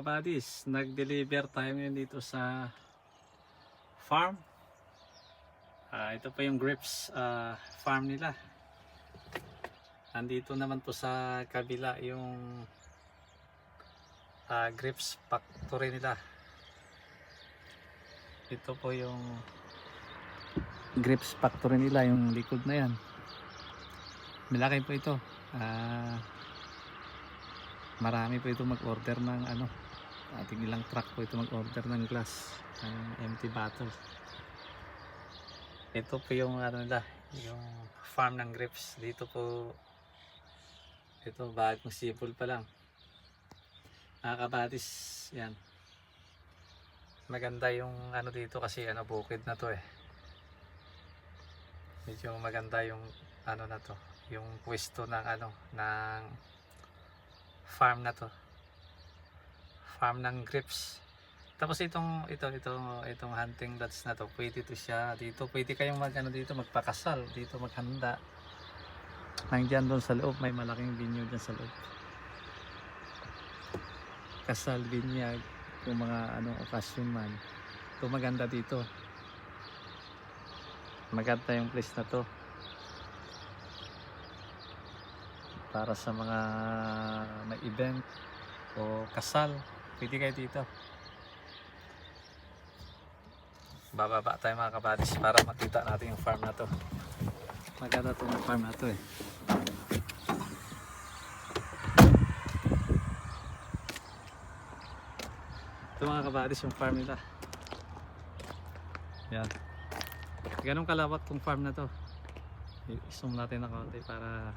kabadis. Nag-deliver tayo ngayon dito sa farm. Ah, ito pa yung grapes ah, farm nila. Nandito naman po sa kabila yung ah, grapes factory nila. Ito po yung grapes factory nila, yung likod na yan. Malaki po ito. Ah, marami po ito mag-order ng ano ating ilang truck po ito mag-order ng glass ng empty bottle. Ito po yung ano nila yung farm ng grapes. Dito po ito bagong sipol pa lang. Mga kabatis yan. Maganda yung ano dito kasi ano bukid na to eh. Medyo maganda yung ano na to yung pwesto ng ano ng farm na to farm ng grapes. Tapos itong ito ito itong hunting lots na to pwede to siya dito. Pwede kayong mag ano dito magpakasal dito maghanda. Nandiyan doon sa loob may malaking binyo dyan sa loob. Kasal binyag kung mga ano okasyon man. Ito maganda dito. Maganda yung place na to. Para sa mga may event o kasal pwede kayo dito. Bababa tayo mga kabadis para makita natin yung farm na to. Maganda itong farm na to eh. Ito mga kabadis yung farm nila. Yan. Ganun kalawat tong farm na to. I-zoom natin na konti para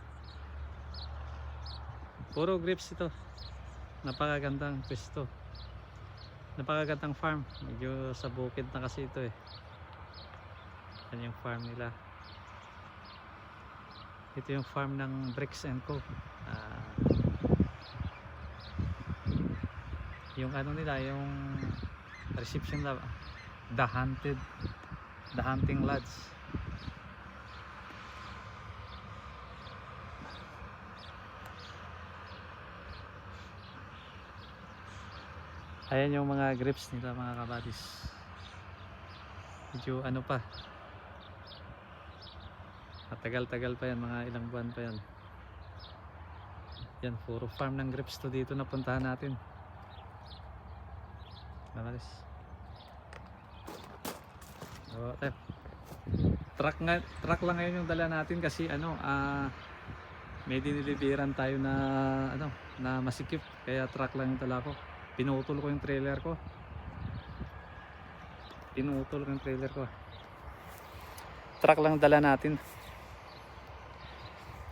Puro grapes ito. Napakagandang pwesto. Napakagandang farm. Medyo sa bukid na kasi ito eh. Yan yung farm nila. Ito yung farm ng Bricks and Co. Ah, yung ano nila, yung reception lab. The Hunted. The Hunting Lodge. Ayan yung mga grips nila mga kabadis. Medyo ano pa. Matagal-tagal pa yan, mga ilang buwan pa yan. Yan, puro farm ng grips to dito na puntahan natin. Kabadis. So, tayo. Truck, nga, truck lang ngayon yung dala natin kasi ano, ah, may diniliberan tayo na ano, na masikip kaya truck lang yung dala ko pinutol ko yung trailer ko. Pinutol ko yung trailer ko. Truck lang dala natin.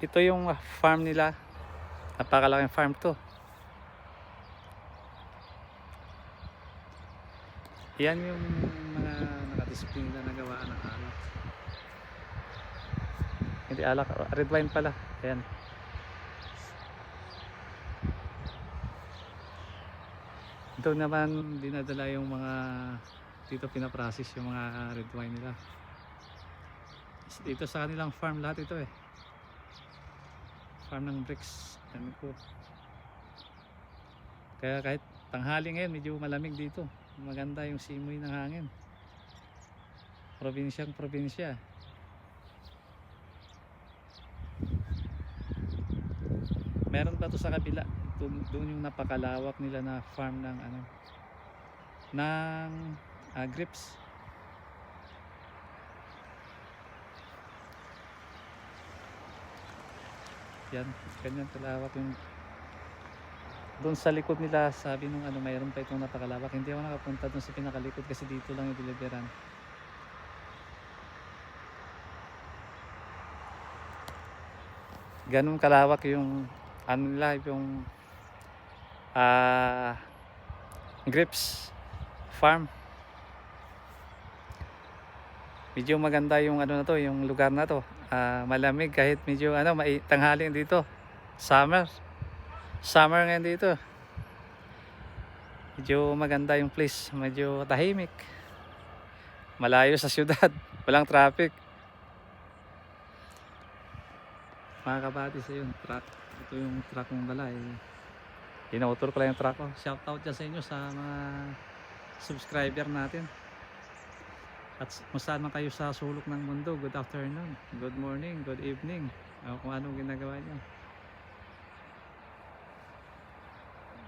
Ito yung farm nila. Napakalaking farm to. Yan yung mga nakadisplay na nagawa ng alak hindi alak red wine pala. Ayan Ito naman dinadala yung mga dito pinaprocess yung mga red wine nila. Dito sa kanilang farm lahat ito eh. Farm ng bricks. Ano ko. Kaya kahit tanghali ngayon medyo malamig dito. Maganda yung simoy ng hangin. Probinsyang probinsya. Meron pa to sa kabila doon, yung napakalawak nila na farm ng ano ng ah, grapes. Yan ganyan kalawak yung doon sa likod nila sabi nung ano mayroon pa itong napakalawak. Hindi ako nakapunta doon sa pinakalikod kasi dito lang yung deliveran. Ganun kalawak yung ano nila yung ah grapes farm. Medyo maganda yung ano na to yung lugar na to. Ah, malamig kahit medyo ano mai tanghali dito. Summer. Summer ngayon dito. Medyo maganda yung place. Medyo tahimik. Malayo sa syudad. Walang traffic. Mga kabatis ayun truck ito yung truck ng balay Pinautor ko lang yung truck ko. Shout out dyan sa inyo sa mga subscriber natin. At saan man kayo sa sulok ng mundo, good afternoon, good morning, good evening, o kung anong ginagawa nyo.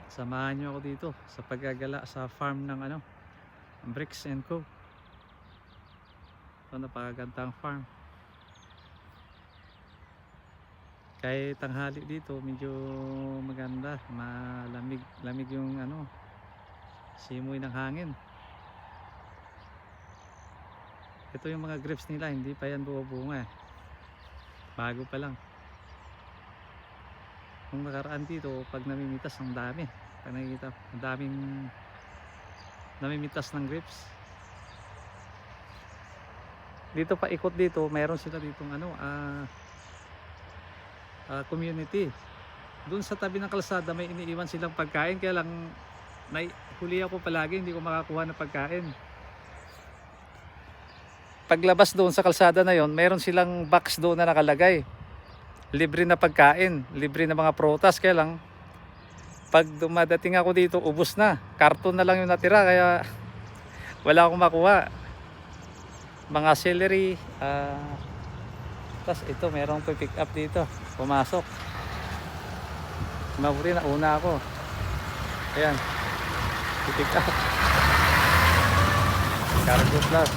Samahan nyo ako dito sa paggagala sa farm ng ano, Bricks and Co. Ito napakagandang farm. Kahit tanghali dito, medyo maganda, malamig, lamig yung ano, simoy ng hangin. Ito yung mga grapes nila, hindi pa yan buo-bunga. eh. Bago pa lang. Kung nakaraan dito, pag namimitas, ang dami. Pag nakikita, ang daming namimitas ng grapes. Dito pa ikot dito, meron sila ditong ano, ah, ah, community. Doon sa tabi ng kalsada may iniiwan silang pagkain kaya lang may huli ako palagi hindi ko makakuha ng pagkain. Paglabas doon sa kalsada na yon, meron silang box doon na nakalagay. Libre na pagkain, libre na mga prutas kaya lang pag dumadating ako dito ubos na. Karton na lang yung natira kaya wala akong makuha. Mga celery, ah tapos ito, merong pick up dito. Pumasok. Maburi na una ako. Ayan. Pick up. Cargo plus.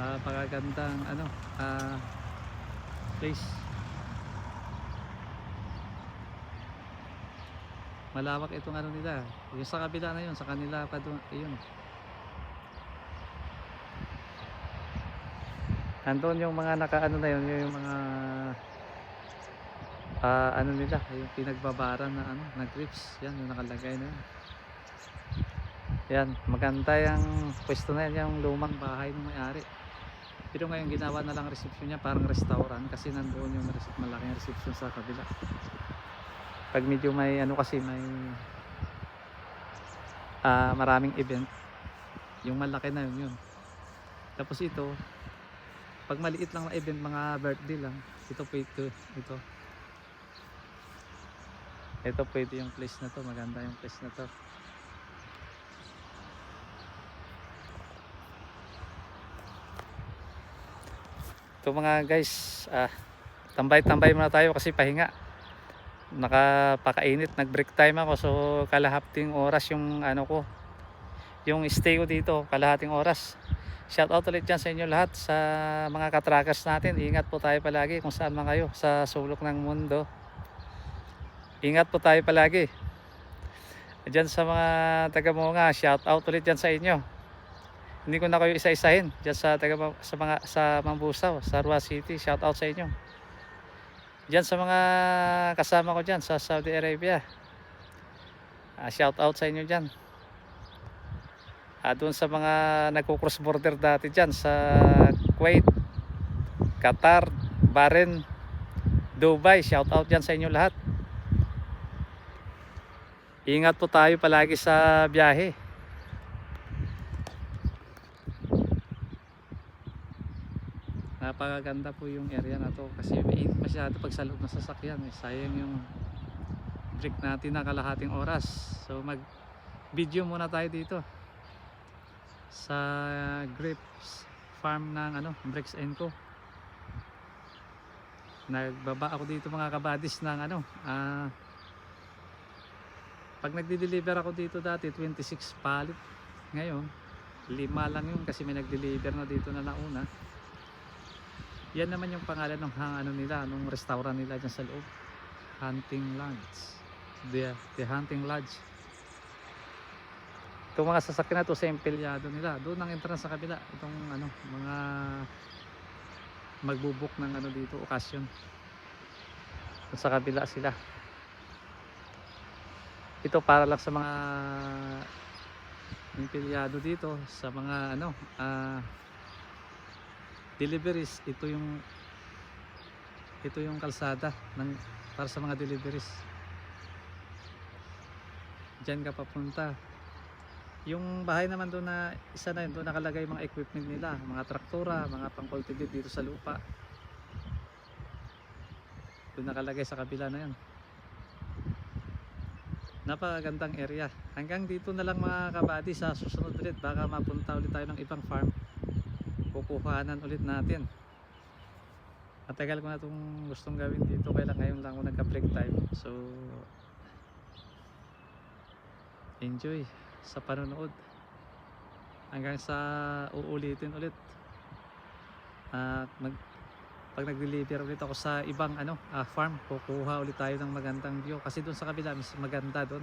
Napakagandang ano, ah place. Malawak itong ano nila. Yung sa kabila na yun, sa kanila pa doon, ayun. Andun yung mga nakaano na yun, yung mga ah, ano nila, yung pinagbabara na ano, na grips. Yan, yung nakalagay na yun. Yan, maganda yung pwesto na yan, yung lumang bahay ng may-ari. Pero ngayon ginawa na lang reception niya parang restaurant kasi nandoon yung rece- malaking reception sa kabila. Pag medyo may ano kasi may ah, maraming event, yung malaki na yun yun. Tapos ito, pag maliit lang na event, mga birthday lang, ito pwede, ito. Ito pwede yung place na to, maganda yung place na to. Ito mga guys, ah, tambay-tambay muna tayo kasi pahinga. Nakapakainit, nag-break time ako so kalahating oras yung ano ko, yung stay ko dito, kalahating oras. Shout out ulit dyan sa inyo lahat sa mga katrackers natin. Ingat po tayo palagi kung saan man kayo sa sulok ng mundo. Ingat po tayo palagi. Diyan sa mga taga nga, shout out ulit dyan sa inyo. Hindi ko na kayo isa-isahin diyan sa taga sa mga sa Mambusaw, sa Rua City. Shout out sa inyo. Diyan sa mga kasama ko diyan sa Saudi Arabia. Ah, shout out sa inyo diyan. Ah, doon sa mga nagko-cross border dati dyan sa Kuwait, Qatar, Bahrain, Dubai. Shout out dyan sa inyo lahat. Ingat po tayo palagi sa biyahe. Napakaganda po yung area na to kasi masyado pag sa loob ng sasakyan. Eh. Sayang yung break natin na kalahating oras. So mag video muna tayo dito sa grapes farm ng ano, Bricks Co. Nagbaba ako dito mga kabadis ng ano, ah pag nagde-deliver ako dito dati 26 pallet. Ngayon, lima lang yun kasi may nag-deliver na dito na nauna. Yan naman yung pangalan ng hang ano nila, nung restaurant nila dyan sa loob. Hunting Lodge. The, the Hunting Lodge. Itong mga sasakyan na to sa empleyado nila. Doon ang entrance sa kabila. Itong ano, mga magbubuk ng ano dito, okasyon. Sa kabila sila. Ito para lang sa mga empleyado dito, sa mga ano, ah deliveries. Ito yung ito yung kalsada ng para sa mga deliveries. Diyan ka papunta. Yung bahay naman doon na isa na yun, doon nakalagay mga equipment nila, mga traktora, mga pang-cultivate dito sa lupa. Doon nakalagay sa kabila na yan. Napakagandang area. Hanggang dito na lang mga kabady sa susunod ulit. Baka mapunta ulit tayo ng ibang farm. Kukuhanan ulit natin. Matagal ko na itong gustong gawin dito. Kaya ngayon lang ako nagka-break time. So, enjoy sa panonood. Hanggang sa uulitin ulit. At mag pag nag-deliver ulit ako sa ibang ano ah, farm kukuha ulit tayo ng magandang view kasi doon sa kabila mas maganda doon